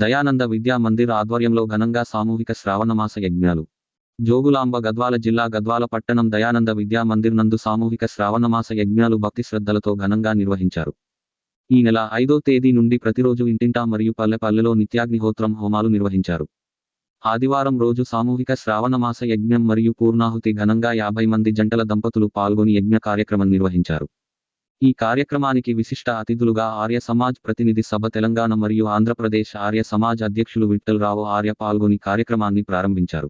దయానంద విద్యా మందిర్ ఆధ్వర్యంలో ఘనంగా సామూహిక శ్రావణమాస యజ్ఞాలు. జోగులాంబ గద్వాల జిల్లా గద్వాల పట్టణం దయానంద విద్యా మందిర్ నందు సామూహిక శ్రావణమాస యజ్ఞాలు భక్తి శ్రద్ధలతో ఘనంగా నిర్వహించారు. ఈ నెల ఐదో తేదీ నుండి ప్రతిరోజు ఇంటింటా మరియు పల్లె పల్లెలో నిత్యాగ్నిహోత్రం హోమాలు నిర్వహించారు. ఆదివారం రోజు సామూహిక శ్రావణమాస యజ్ఞం మరియు పూర్ణాహుతి ఘనంగా యాభై మంది జంటల దంపతులు పాల్గొని యజ్ఞ కార్యక్రమం నిర్వహించారు. ఈ కార్యక్రమానికి విశిష్ట అతిథులుగా ఆర్య సమాజ్ ప్రతినిధి సభ తెలంగాణ మరియు ఆంధ్రప్రదేశ్ ఆర్య సమాజ్ అధ్యక్షులు విఠలరావు ఆర్య పాల్గొని కార్యక్రమాన్ని ప్రారంభించారు.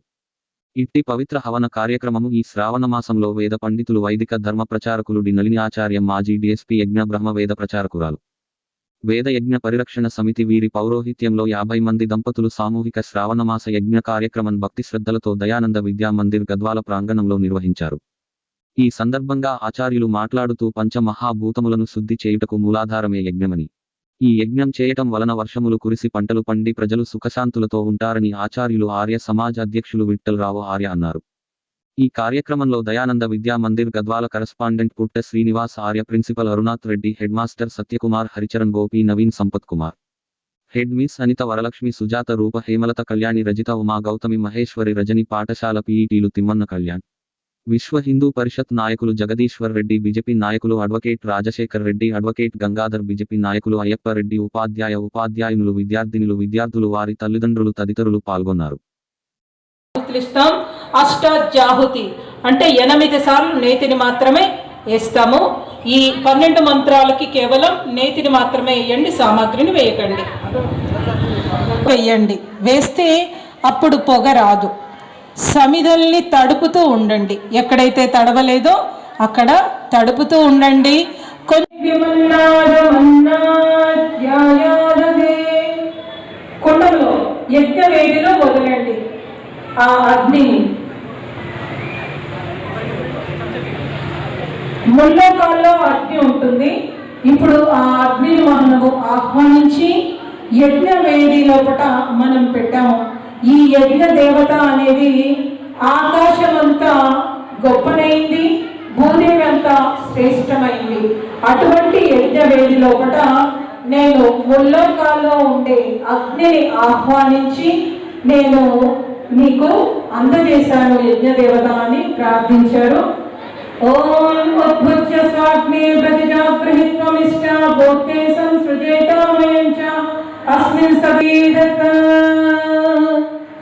ఇట్టి పవిత్ర హవన కార్యక్రమము ఈ శ్రావణ మాసంలో వేద పండితులు వైదిక ధర్మ ప్రచారకులు డి. నలిని ఆచార్య మాజీ డిఎస్పి యజ్ఞ బ్రహ్మ వేద ప్రచారకురాలు. వేద యజ్ఞ పరిరక్షణ సమితి వీరి పౌరోహిత్యంలో యాభై మంది దంపతులు సామూహిక శ్రావణమాస యజ్ఞ కార్యక్రమం భక్తి శ్రద్ధలతో దయానంద విద్యా మందిర్ గద్వాల ప్రాంగణంలో నిర్వహించారు. ఈ సందర్భంగా ఆచార్యులు మాట్లాడుతూ పంచమహాభూతములను శుద్ధి చేయుటకు మూలాధారమే యజ్ఞమని. ఈ యజ్ఞం చేయటం వలన వర్షములు కురిసి పంటలు పండి ప్రజలు సుఖశాంతులతో ఉంటారని ఆచార్యులు ఆర్య సమాజ్ అధ్యక్షులు విఠ్ఠలరావు ఆర్య అన్నారు. ఈ కార్యక్రమంలో దయానంద విద్యా Mandir Gadwal correspondent Putta Srinivas Arya principal Arunath Reddy head master Satyakumar Haricharan Gopi Naveen Sampath Kumar. Head miss Anitha Varalakshmi Sujatha Rupa Hemalatha Kalyani Rajitha Uma Gautami Maheshwari Rajani పాఠశాల పీఈటీలు తిమ్మన్న కళ్యాణ్. విశ్వ హిందూ పరిషత్ నాయకులు జగదీశ్వర్ రెడ్డి బీజేపీ నాయకులు advocate Rajasekhar Reddy advocate Gangadhar BJP నాయకులు అయ్యప్ప రెడ్డి ఉపాధ్యాయ ఉపాధ్యాయునులు విద్యార్థినులు విద్యార్థులు వారి తల్లిదండ్రులు తదితరులు పాల్గొన్నారు. ఇస్తాం అంటే ఎనిమిది సార్లు నేతిని మాత్రమే వేస్తాము. ఈ పన్నెండు మంత్రాలకి కేవలం నేతిని మాత్రమే వేయండి సామాగ్రిని వేయకండి. వేయండి. వేస్తే అప్పుడు పొగ రాదు. సమిధల్ని తడుపుతూ ఉండండి. ఎక్కడైతే తడవలేదో అక్కడ తడుపుతూ ఉండండి. కొండలో యజ్ఞ వేడిలో వదలండి. ఆ అగ్నిని ముల్లోకాల్లో అగ్ని ఉంటుంది. ఇప్పుడు ఆ అగ్నిని మనము ఆహ్వానించి యజ్ఞ వేడి మనం పెట్టాము. ఈ యజ్ఞ దేవత అనేది ఆకాశమంతా గొప్పనైంది భూదేవి అంతా శ్రేష్టమైంది. అటువంటి యజ్ఞ వేడి లోపట నేను ముల్లోకాల్లో ఉండే అగ్నిని ఆహ్వానించి నేను మీకు అందజేశాను యజ్ఞదేవత అని ప్రార్థించారు. ఓం ఉద్భుత్య స్వాగ్నే ప్రతిజాగ్రహిత్వమిష్ట భోక్తే సంసృజేతామయం చ అస్మిన్ సతీదత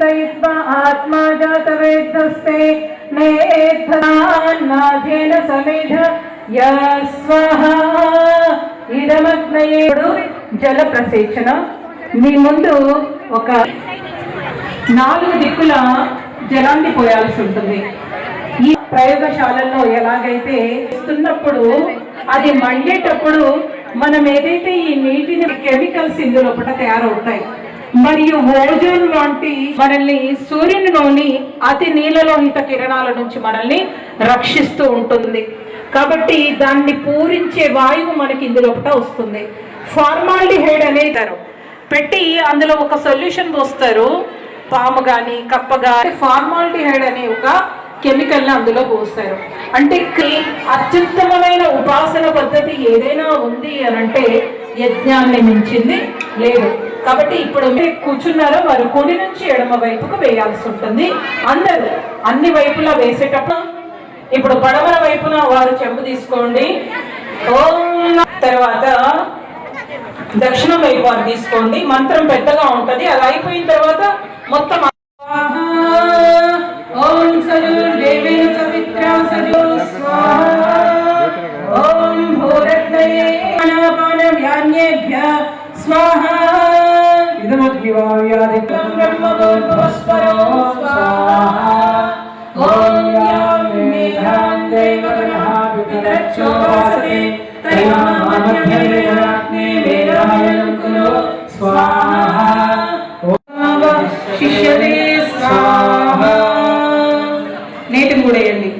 వేదస్తే ఆత్మా జాత వేదస్తే నేధనాధేన సమేధ యస్వహ ఇదమగ్నయేడు జల ప్రసేచన మీ ముందు ఒక నాలుగు దిక్కుల జలాన్ని పోయాల్సి ఉంటుంది. ఈ ప్రయోగశాలల్లో ఎలాగైతే ఇస్తున్నప్పుడు అది మండేటప్పుడు మనం ఏదైతే ఈ నీటిని కెమికల్స్ ఇందులో లోపల తయారవుతాయి మరియు ఓజోన్ వంటి మనల్ని సూర్యునిలోని అతి నీలలోహిత కిరణాల నుంచి మనల్ని రక్షిస్తూ ఉంటుంది. కాబట్టి దాన్ని పూరించే వాయువు మనకి ఇందులో వస్తుంది. ఫార్మాలిహైడ్ అనేది పెట్టి అందులో ఒక సొల్యూషన్ పోస్తారు. పాము కానీ కప్ప కానీ ఫార్మాలిటిహైడ్ అనే ఒక కెమికల్ని అందులో పోస్తారు. అంటే అత్యుత్తమమైన ఉపాసన పద్ధతి ఏదైనా ఉంది అని అంటే యజ్ఞాన్ని మించింది లేదు. కాబట్టి ఇప్పుడు మీరు కూర్చున్నారో? వారు కుడి నుంచి ఎడమ వైపుకు వేయాల్సి ఉంటుంది. అందరూ అన్ని వైపులా వేసేటప్పుడు ఇప్పుడు పడమర వైపున వారు చెంపు తీసుకోండి. తర్వాత దక్షిణం వైపు వారు తీసుకోండి. మంత్రం పెద్దగా ఉంటుంది. అది అయిపోయిన తర్వాత మొత్తం స్వాహా. ఇదమగ్నివావ్యాధి బ్రహ్మగోపస్వరో స్వాహా. ఓం యాం మేధాం దేవగణః స్వాహా. శిష్యతే స్వాహ. నేతి మూడేయండి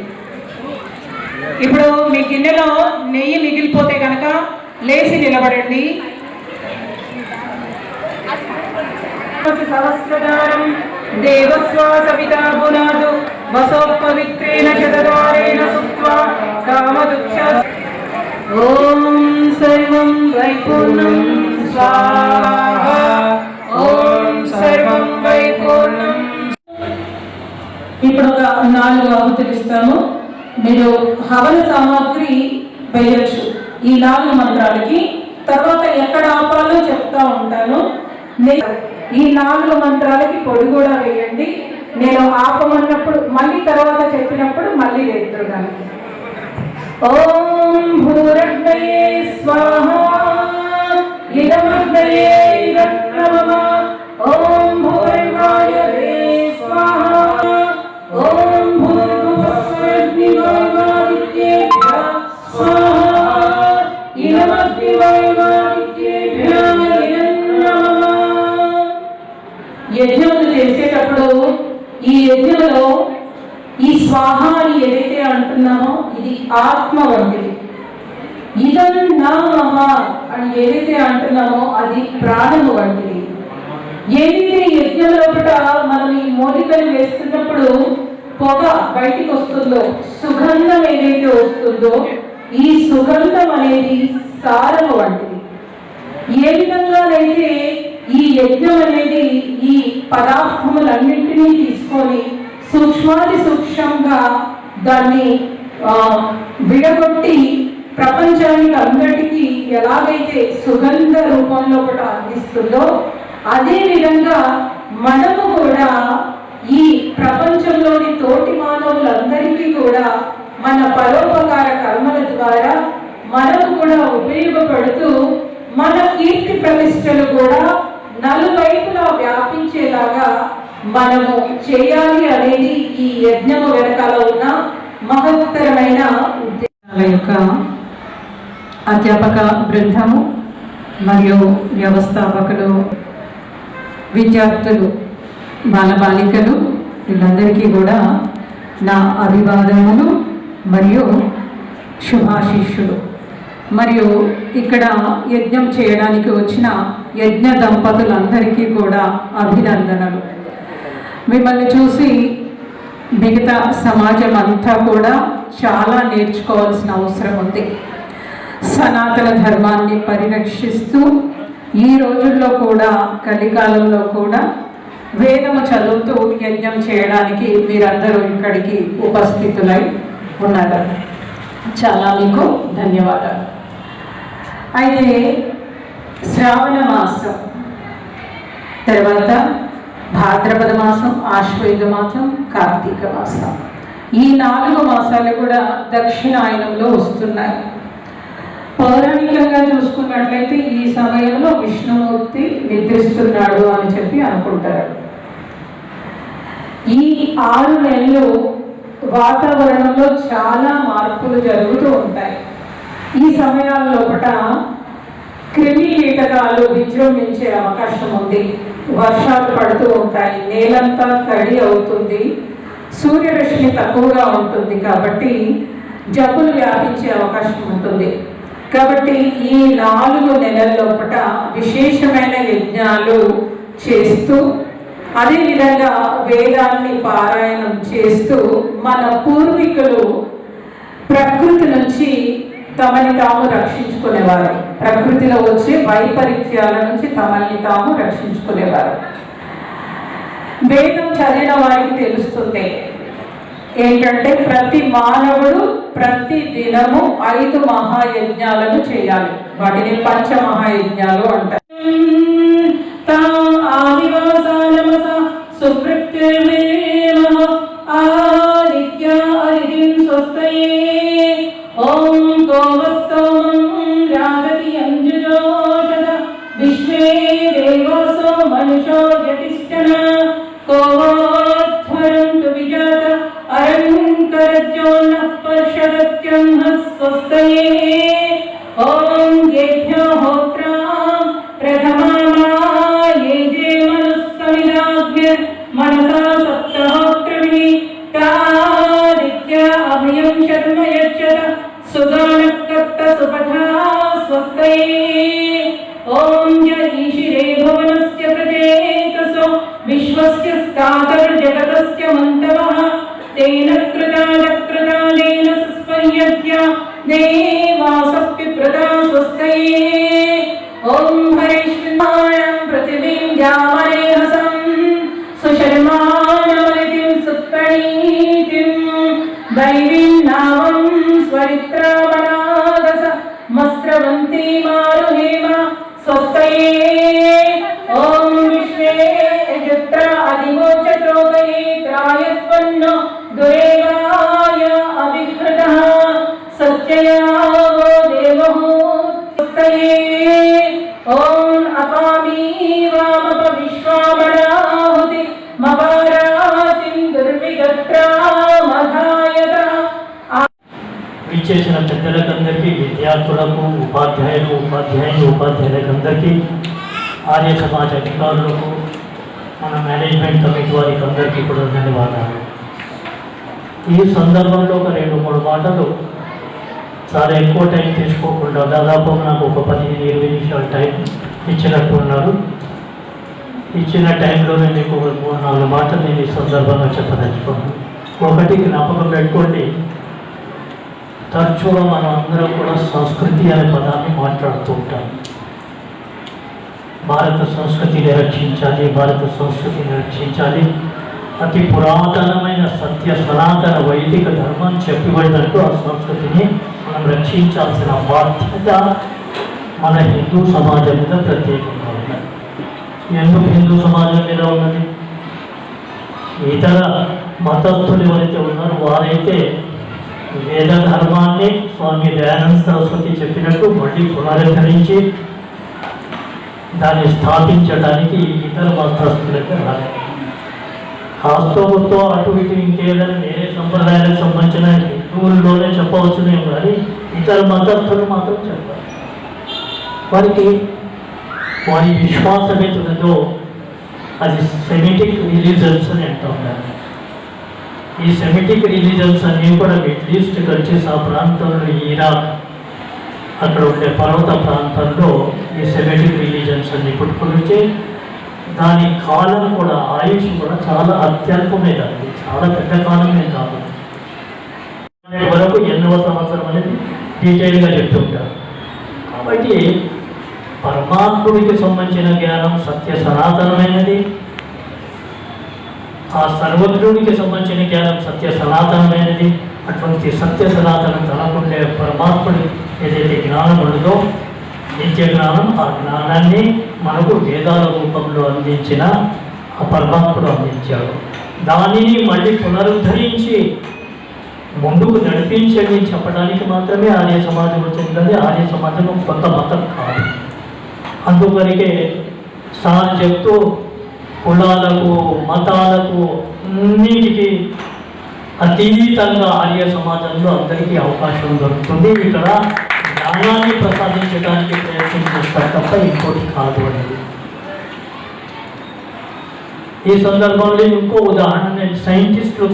ఇప్పుడు మీ గిన్నెలో నెయ్యి మిగిలిపోతే కనుక లేచి నిలబడండి. సహస్రదారం దేవస్వాస పునాదు వసోపవిత్రేణ శతదారేణ సుత్వా కామదుక్ష ఓం సర్వం వైపూర్ణం స్వాహ ఓం సర్వం వైపూర్ణం ఇప్పుడు ఒక నాలుగు ఆహుతులు ఇస్తాము మీరు హవన సామాగ్రి వేయచ్చు. ఈ నాలుగు మంత్రాలకి తర్వాత ఎక్కడ ఆపాలో చెప్తా ఉంటాను. నేను ఈ నాలుగు మంత్రాలకి పొడి కూడా వేయండి. నేను ఆపమన్నప్పుడు మళ్ళీ తర్వాత చెప్పినప్పుడు మళ్ళీ వేస్తున్నాను ఓం భూరగ్నయే స్వాహ ఇదమగ్నయే ఇదం ఓం ఏదైతే అంటున్నామో అది ప్రాణము వంటిది. ఏదైతే యజ్ఞం లోపల మనం ఈ మూలికలు వేస్తున్నప్పుడు పొగ బయటికి వస్తుందో సుగంధం ఏదైతే వస్తుందో ఈ సుగంధం అనేది సారము వంటిది. ఏ విధంగానైతే ఈ యజ్ఞం అనేది ఈ పదార్థములన్నింటినీ తీసుకొని సూక్ష్మాది సూక్ష్మంగా దాన్ని విడగొట్టి ప్రపంచానికి అందరికీ ఎలాగైతే సుగంధ రూపంలో కూడా అందిస్తుందో అదే విధంగా మనము కూడా ఈ ప్రపంచంలోని తోటి మానవులందరికీ కూడా మన పరోపకార కర్మల ద్వారా మనము కూడా ఉపయోగపడుతూ మన కీర్తి ప్రతిష్టలు కూడా నలువైపులా వ్యాపించేలాగా మనము చేయాలి అనేది ఈ యజ్ఞము వెనకాల ఉన్న మహత్తరమైన ఉద్దేశాల యొక్క అధ్యాపక బృందము మరియు వ్యవస్థాపకులు విద్యార్థులు బాలబాలికలు వీళ్ళందరికీ కూడా నా అభివాదములు మరియు శుభాశిష్యులు మరియు ఇక్కడ యజ్ఞం చేయడానికి వచ్చిన యజ్ఞ దంపతులందరికీ కూడా అభినందనలు. మిమ్మల్ని చూసి మిగతా సమాజం అంతా కూడా చాలా నేర్చుకోవాల్సిన అవసరం ఉంది. సనాతన ధర్మాన్ని పరిరక్షిస్తూ ఈ రోజుల్లో కూడా కలికాలంలో కూడా వేదము చదువుతూ యజ్ఞం చేయడానికి మీరందరూ ఇక్కడికి ఉపస్థితులై ఉన్నారు. చాలా మీకు ధన్యవాదాలు. అయితే శ్రావణ మాసం తర్వాత భాద్రపద మాసం ఆశ్వేద మాసం కార్తీక మాసం. ఈ నాలుగు మాసాలు కూడా దక్షిణాయనంలో వస్తున్నాయి. విధంగా చూసుకున్నట్లయితే ఈ సమయంలో విష్ణుమూర్తి నిద్రిస్తున్నాడు అని చెప్పి అనుకుంటారు. ఈ ఆరు నెలలు వాతావరణంలో చాలా మార్పులు జరుగుతూ ఉంటాయి. ఈ సమయాల లోపల క్రిమి కీటకాలు విజృంభించే అవకాశం ఉంది. వర్షాలు పడుతూ ఉంటాయి. నేలంతా తడి అవుతుంది. సూర్యరశ్మి తక్కువగా ఉంటుంది కాబట్టి జబ్బులు వ్యాపించే అవకాశం ఉంటుంది. కాబట్టి ఈ నాలుగు నెలల లోపల విశేషమైన యజ్ఞాలు చేస్తూ అదేవిధంగా వేదాన్ని పారాయణం చేస్తూ మన పూర్వీకులు ప్రకృతి నుంచి తమని తాము రక్షించుకునేవారు. ప్రకృతిలో వచ్చే వైపరీత్యాల నుంచి తమల్ని తాము రక్షించుకునేవారు. వేదం చదివిన వారికి తెలుస్తుంది ఏంటంటే ప్రతి మానవుడు ప్రతి దినము ఐదు మహాయజ్ఞాలను చేయాలి. వాటిని పంచ మహాయజ్ఞాలు అంటారు. విచ్చేసిన విద్యార్థులకు ఉపాధ్యాయులు ఉపాధ్యాయులు ఉపాధ్యాయులకందరికీ ఆర్య సమాజ అధికారులకు మన మేనేజ్మెంట్ కమిటీ వారికి అందరికీ కూడా ధన్యవాదాలు. ఈ సందర్భంలో ఒక రెండు మూడు మాటలు చాలా ఎక్కువ టైం తీసుకోకుండా దాదాపు నాకు ఒక పదిహేను ఇరవై నిమిషాల టైం ఇచ్చినట్టు ఉన్నారు. ఇచ్చిన టైంలోనే మీకు ఒక మూడు నాలుగు మాటలు నేను ఈ సందర్భంగా చెప్పదలుచుకున్నాను. ఒకటి జ్ఞాపకం పెట్టుకోండి. తరచుగా మనం అందరం కూడా సంస్కృతి అనే పదాన్ని మాట్లాడుతూ ఉంటాం. భారత సంస్కృతిని రక్షించాలి భారత సంస్కృతిని రక్షించాలి. అతి పురాతనమైన సత్య సనాతన వైదిక ధర్మం చెప్పబడినట్టు ఆ సంస్కృతిని మనం రక్షించాల్సిన బాధ్యత మన హిందూ సమాజం మీద ప్రత్యేకంగా ఉన్నది. ఎందుకు హిందూ సమాజం మీద ఉన్నది? ఇతర మతస్థులు ఎవరైతే ఉన్నారో వారైతే వేద ధర్మాన్ని స్వామి దయానంద సరస్వతి చెప్పినట్టు మళ్ళీ పునరుద్ధరించి దాన్ని స్థాపించడానికి ఇతర మతస్థులకి రాలేదు. వాస్తవంతో అటు ఇటు ఇంకేదైనా వేరే సంప్రదాయాలకు సంబంధించిన హిందువుల్లోనే చెప్పవచ్చునేమో కానీ ఇతర మతస్థులు మాత్రం చెప్పాలి వారికి వారి విశ్వాసం ఏదో అది సెమిటిక్ రిలీజన్స్ అని అంటాం దాన్ని ఈ సెమిటిక్ రిలీజన్స్ అన్నీ కూడా మిడిల్ ఈస్ట్కి వచ్చేసి ఆ ప్రాంతంలో ఇరాక్ అక్కడ ఉండే పర్వత ప్రాంతంలో ఈ సెమిటిక్ రిలీజన్స్ అన్ని పుట్టుకుని వచ్చి దాని కాలం కూడా ఆయుష్ కూడా చాలా అత్యల్పమే కాదు చాలా పెద్ద కాలమే కాదు. వరకు ఎన్నవ సంవత్సరం అనేది డీటెయిల్గా చెప్తుంటారు కాబట్టి పరమాత్ముడికి సంబంధించిన జ్ఞానం సత్య సనాతనమైనది. ఆ సర్వజ్ఞుడికి సంబంధించిన జ్ఞానం సత్య సనాతనమైనది. అటువంటి సత్య సనాతనం తనకుండే పరమాత్ముడి ఏదైతే జ్ఞానం ఉండదో నిత్య జ్ఞానం ఆ జ్ఞానాన్ని మనకు వేదాల రూపంలో అందించిన ఆ పరమాత్ముడు అందించాడు. దానిని మళ్ళీ పునరుద్ధరించి ముందుకు నడిపించండి చెప్పడానికి మాత్రమే ఆర్య సమాజం వచ్చింది ఆర్య సమాజం కొత్త మతం కాదు. అందుకనికే సార్ చెప్తూ కులాలకు మతాలకు అన్నిటికీ అతీతంగా ఆర్య సమాజంలో అందరికీ అవకాశం దొరుకుతుంది. ఇక్కడ జ్ఞానాన్ని ప్రసాదించడానికి ప్రయత్నం చేస్తారు తప్ప ఇంకోటి కాదు అనేది. ఈ సందర్భంలో ఇంకో ఉదాహరణ నేను సైంటిస్టులు